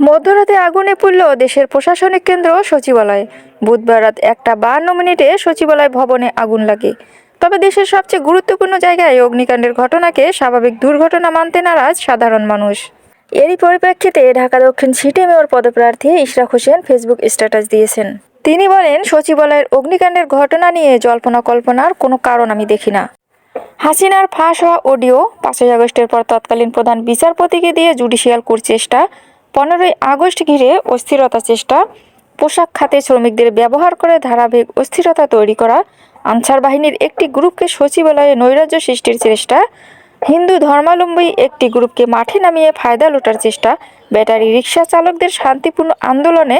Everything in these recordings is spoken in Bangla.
মধ্যরাতে আগুনে পুড়ল দেশের প্রশাসনিক কেন্দ্র সচিবালয়। বুধবার রাত একটা বান্ন মিনিটে সচিবালয় ভবনে আগুন লাগে। তবে দেশের সবচেয়ে গুরুত্বপূর্ণ জায়গায় অগ্নিকাণ্ডের ঘটনাকে স্বাভাবিক দুর্ঘটনা মানতে নারাজ সাধারণ মানুষ। এরই পরিপ্রেক্ষিতে ঢাকা দক্ষিণ সিটি মেয়র পদপ্রার্থী ইশরাক হোসেন ফেসবুক স্ট্যাটাস দিয়েছেন। তিনি বলেন, সচিবালয়ের অগ্নিকাণ্ডের ঘটনা নিয়ে জল্পনা কল্পনার কোনো কারণ আমি দেখি না। হাসিনার ফাঁস হওয়া অডিও পাঁচই আগস্টের পর তৎকালীন প্রধান বিচারপতিকে দিয়ে জুডিশিয়াল কুর চেষ্টা পনেরোই আগস্ট ঘিরে অস্থিরতা চেষ্টা। পোশাক খাতে শ্রমিকদের ব্যবহার করে ধারাবাহিক অস্থিরতা তৈরি করা। আনসার বাহিনীর একটি গ্রুপকে সচিবালয়ে নৈরাজ্য সৃষ্টির চেষ্টা। হিন্দু ধর্মাবলম্বী একটি গ্রুপকে মাঠে নামিয়ে ফায়দা লুটার চেষ্টা। ব্যাটারি রিক্সা চালকদের শান্তিপূর্ণ আন্দোলনে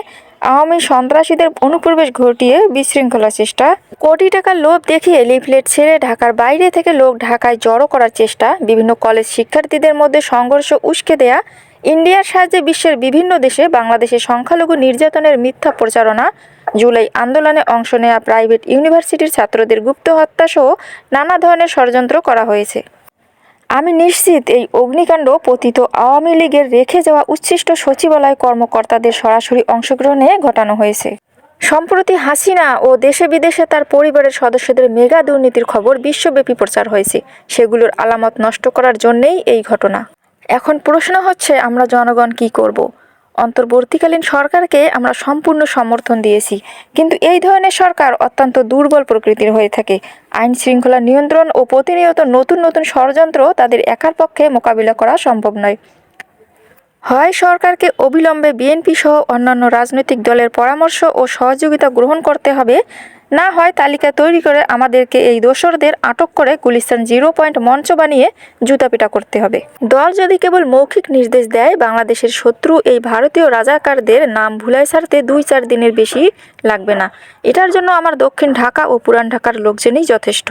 আওয়ামী সন্ত্রাসীদের অনুপ্রবেশ ঘটিয়ে বিশৃঙ্খলা চেষ্টা। কোটি টাকার লোভ দেখিয়ে লিফলেট ছেড়ে ঢাকার বাইরে থেকে লোক ঢাকায় জড়ো করার চেষ্টা। বিভিন্ন কলেজ শিক্ষার্থীদের মধ্যে সংঘর্ষ উস্কে দেয়া ইন্ডিয়ার সাহায্যে বিশ্বের বিভিন্ন দেশে বাংলাদেশের সংখ্যালঘু নির্যাতনের মিথ্যা প্রচারণা, জুলাই আন্দোলনে অংশ নেওয়া প্রাইভেট ইউনিভার্সিটির ছাত্রদের গুপ্ত হত্যা সহ নানা ধরনের ষড়যন্ত্র করা হয়েছে। আমি নিশ্চিত এই অগ্নিকাণ্ড পতিত আওয়ামী লীগের রেখে যাওয়া উচ্ছিষ্ট সচিবালয় কর্মকর্তাদের সরাসরি অংশগ্রহণে ঘটানো হয়েছে। সম্প্রতি হাসিনা ও দেশে বিদেশে তার পরিবারের সদস্যদের মেগা দুর্নীতির খবর বিশ্বব্যাপী প্রচার হয়েছে। সেগুলোর আলামত নষ্ট করার জন্যেই এই ঘটনা। এখন প্রশ্ন হচ্ছে, আমরা জনগণ কি করব। অন্তর্বর্তীকালীন সরকারকে আমরা সম্পূর্ণ সমর্থন দিয়েছি, কিন্তু এই ধরনের সরকার অত্যন্ত দুর্বল প্রকৃতির হয়ে থাকে আইন শৃঙ্খলা নিয়ন্ত্রণ ও প্রতিনিয়ত নতুন নতুন ষড়যন্ত্র তাদের একার পক্ষে মোকাবিলা করা সম্ভব নয় হয় সরকারকে অবিলম্বে বিএনপি সহ অন্যান্য রাজনৈতিক দলের পরামর্শ ও সহযোগিতা গ্রহণ করতে হবে না হয় তালিকা তৈরি করে আমাদেরকে এই দোসরদের আটক করে গুলিস্তান জিরো পয়েন্ট মঞ্চ বানিয়ে জুতাপিটা করতে হবে। দল যদি কেবল মৌখিক নির্দেশ দেয়, বাংলাদেশের শত্রু এই ভারতীয় রাজাকারদের নাম ভুলাই সারতে দুই চার দিনের বেশি লাগবে না। এটার জন্য আমার দক্ষিণ ঢাকা ও পুরান ঢাকার লোকজনই যথেষ্ট।